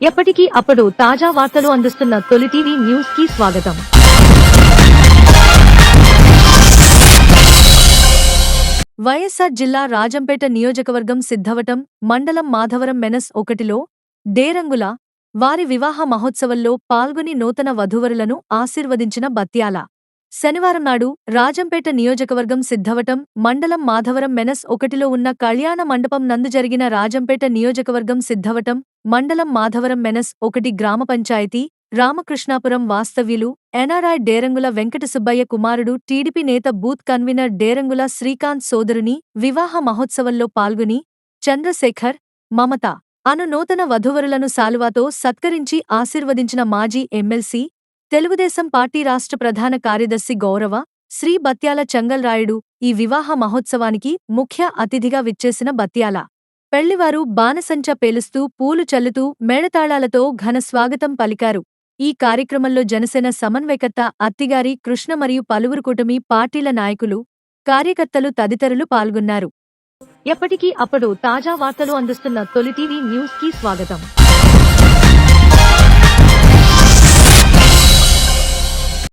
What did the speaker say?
ఎప్పటికీ అప్పుడు తాజా వార్తలు అందిస్తున్న తొలి టీవీ న్యూస్కి స్వాగతం. వైఎస్ఆర్ జిల్లా రాజంపేట నియోజకవర్గం సిద్ధవటం మండలం మాధవరం మెనస్ ఒకటిలో డేరంగుల వారి వివాహ మహోత్సవంలో పాల్గొని నూతన వధూవరులను ఆశీర్వదించిన బత్యాల. శనివారం నాడు రాజంపేట నియోజకవర్గం సిద్ధవటం మండలం మాధవరం మెనస్ ఒకటిలో ఉన్న కళ్యాణ మండపం నందు జరిగిన రాజంపేట నియోజకవర్గం సిద్ధవటం మండలం మాధవరం మెనస్ ఒకటి గ్రామ పంచాయతీ రామకృష్ణాపురం వాస్తవ్యులు ఎన్ఆర్ఐ డేరంగుల వెంకట సుబ్బయ్య కుమారుడు టీడీపీ నేత బూత్ కన్వీనర్ డేరంగుల శ్రీకాంత్ సోదరుని వివాహ మహోత్సవంలో పాల్గొని చంద్రశేఖర్ మమత అను నూతన వధువరులను సాలువాతో సత్కరించి ఆశీర్వదించిన మాజీ ఎమ్మెల్సీ తెలుగుదేశం పార్టీ రాష్ట్ర ప్రధాన కార్యదర్శి గౌరవ శ్రీ బత్యాల చంగల్రాయుడు ఈ వివాహ మహోత్సవానికి ముఖ్య అతిథిగా విచ్చేసిన బత్యాల. పెళ్ళివారు బాణసంచా పేలుస్తూ పూలు చల్లుతూ మేళతాళాలతో ఘన స్వాగతం పలికారు. ఈ కార్యక్రమంలో జనసేన సమన్వయకర్త అత్తిగారి కృష్ణ మరియు పలువురు కూటమి పార్టీల నాయకులు కార్యకర్తలు తదితరులు పాల్గొన్నారు. ఎప్పటికీ అప్పుడు తాజా వార్తలు అందిస్తున్న తొలి టీవీ న్యూస్కి స్వాగతం.